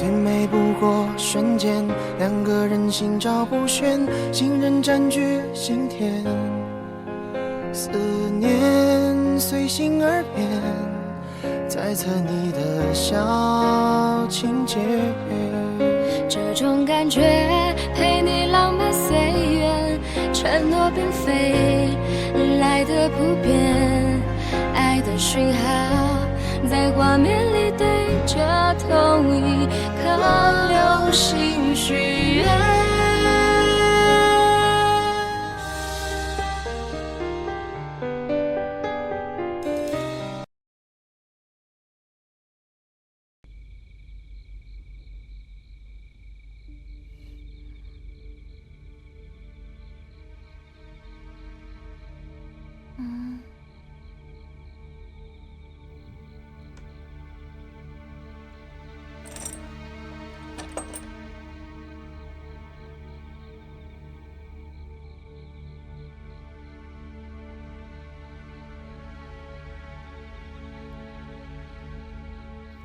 最美不过瞬间，两个人心照不宣，信任占据心田，思念随心而变，猜测你的小情节。这种感觉陪你浪漫岁月，承诺并非来的普遍，爱的讯号在画面里对着同一颗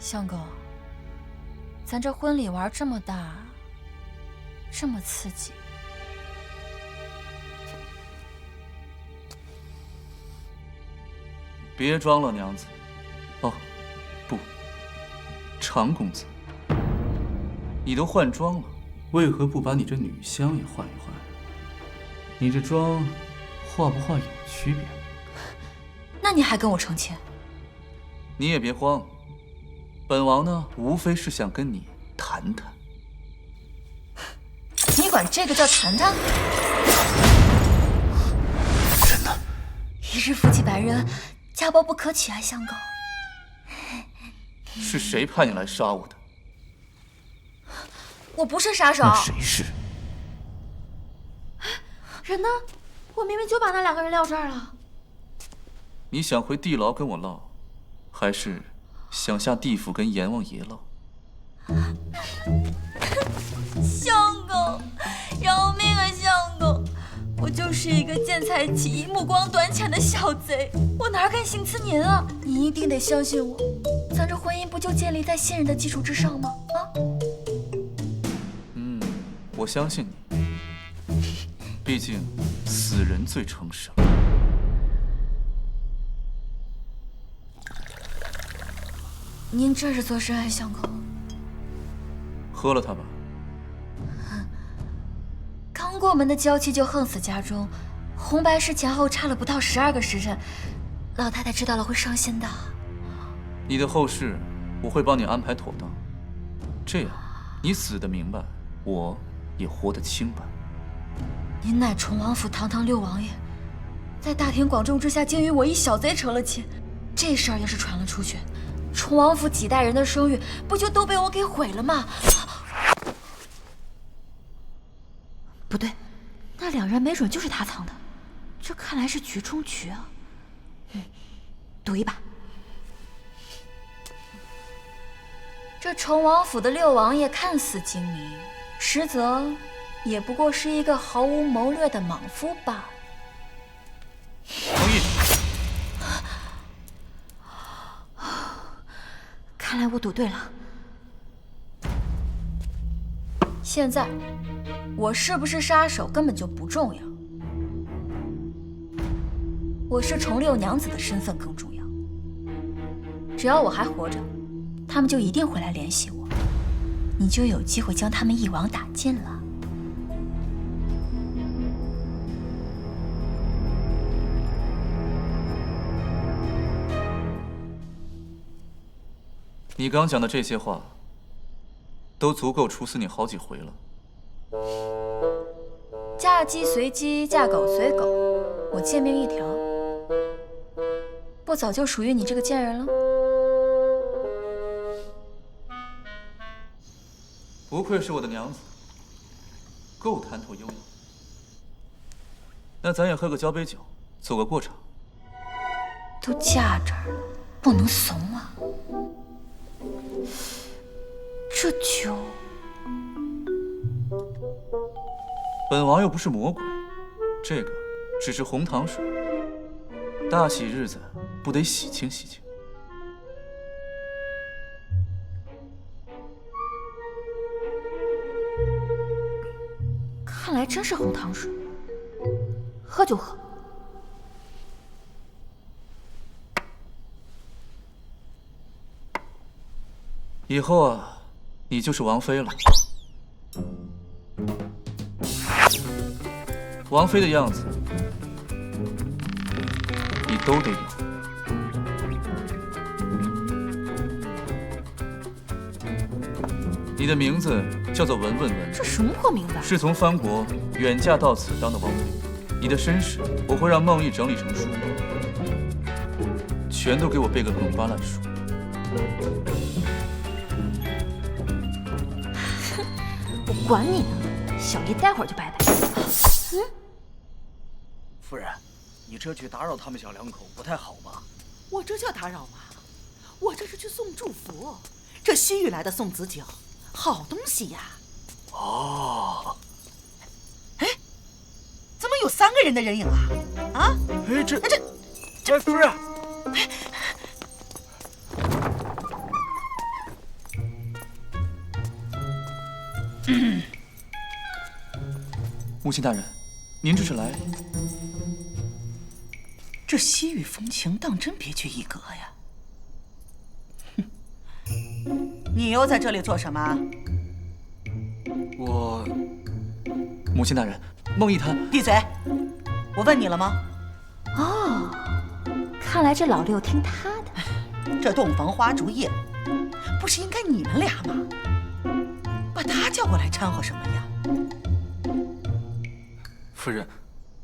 相公，咱这婚礼玩这么大，这么刺激，别装了，娘子。哦，不，常公子，你都换装了，为何不把你这女香也换一换？你这妆化不化有区别？那你还跟我成亲？你也别慌，本王呢，无非是想跟你谈谈。你管这个叫谈谈？人呢？一日夫妻百日恩，家暴不可取啊，相公。是谁派你来杀我的？我不是杀手。那谁是？人呢？我明明就把那两个人撂这儿了。你想回地牢跟我唠，还是想下地府跟阎王爷唠？相公，饶命啊，相公！我就是一个见财起意、目光短浅的小贼，我哪敢行刺您啊？您一定得相信我，咱这婚姻不就建立在信任的基础之上吗？啊？嗯，我相信你，毕竟死人最诚实您这是做深爱，相公？喝了它吧。刚过门的娇妻就横死家中，红白事前后差了不到十二个时辰，老太太知道了会伤心的。你的后事我会帮你安排妥当，这样你死得明白，我也活得清白。您乃崇王府堂堂六王爷，在大庭广众之下竟与我一小贼成了亲，这事儿要是传了出去，崇王府几代人的声誉不就都被我给毁了吗？不对，那两人没准就是他藏的，这看来是局中局啊。嗯，赌一把。这崇王府的六王爷看似精明，实则也不过是一个毫无谋略的莽夫罢了。同意。看来我赌对了。现在，我是不是杀手根本就不重要，我是重六娘子的身份更重要。只要我还活着，他们就一定会来联系我，你就有机会将他们一网打尽了。你刚讲的这些话，都足够处死你好几回了。嫁鸡随鸡，嫁狗随狗，我贱命一条，不早就属于你这个贱人了？不愧是我的娘子，够谈吐优雅。那咱也喝个交杯酒，做个过场。都嫁这儿了，不能怂啊！这酒。本王又不是魔鬼这个只是红糖水。大喜日子不得喜庆喜庆。看来真是红糖水。喝就喝。以后啊你就是王妃了。王妃的样子，你都得有。你的名字叫做文文文，这什么破名字？是从藩国远嫁到此当的王妃。你的身世我会让孟玉整理成书，全都给我背个滚瓜烂熟。管你呢，小爷待会儿就拜拜。嗯，夫人，你这去打扰他们小两口不太好吧？我这叫打扰吗？我这是去送祝福。这西域来的送子酒，好东西呀！哦，哎，怎么有三个人的人影啊？啊？哎，这这这，夫人。母亲大人，您这是来？这西域风情当真别具一格呀！哼，你又在这里做什么？我，母亲大人，孟毅他闭嘴！我问你了吗？哦，看来这老六听他的。这洞房花烛夜，不是应该你们俩吗？把他叫过来掺和什么呀？夫人，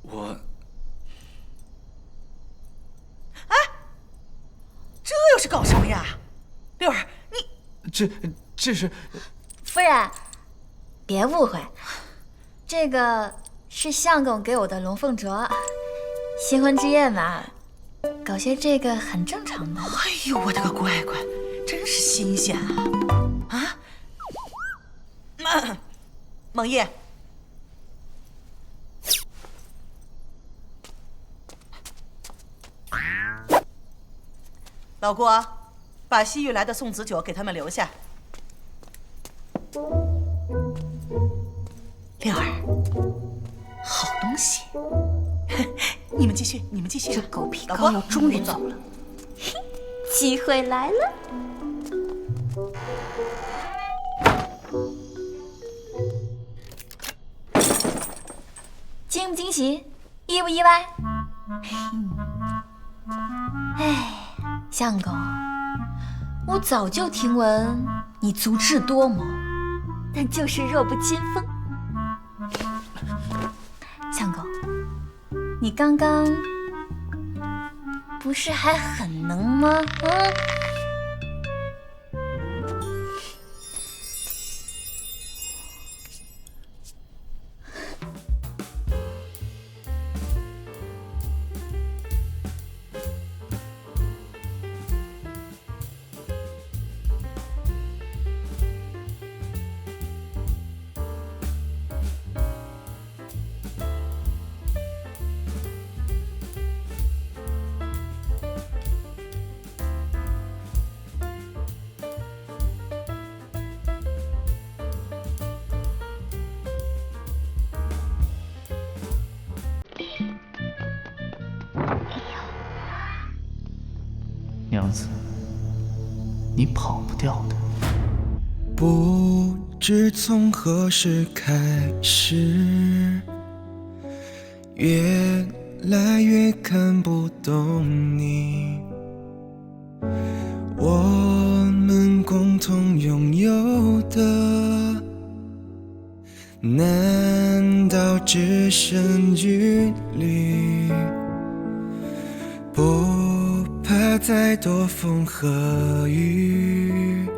我……哎，这又是搞什么呀？六儿，你这这是夫人，别误会，这个是相公给我的龙凤镯，新婚之夜嘛，搞些这个很正常的。哎呦，我的个乖乖，真是新鲜啊！孟毅。老郭，把西域来的送子酒给他们留下。六儿，好东西，你们继续，你们继续。这狗皮膏药终于走了，机会来了。惊喜，意不意外？哎。相公，我早就听闻你足智多谋，但就是弱不禁风。相公，你刚刚不是还很能吗？啊！娘子，你跑不掉的。不知从何时开始，越来越看不懂你。我们共同拥有的，难道只剩距离？不。怕再多风和雨。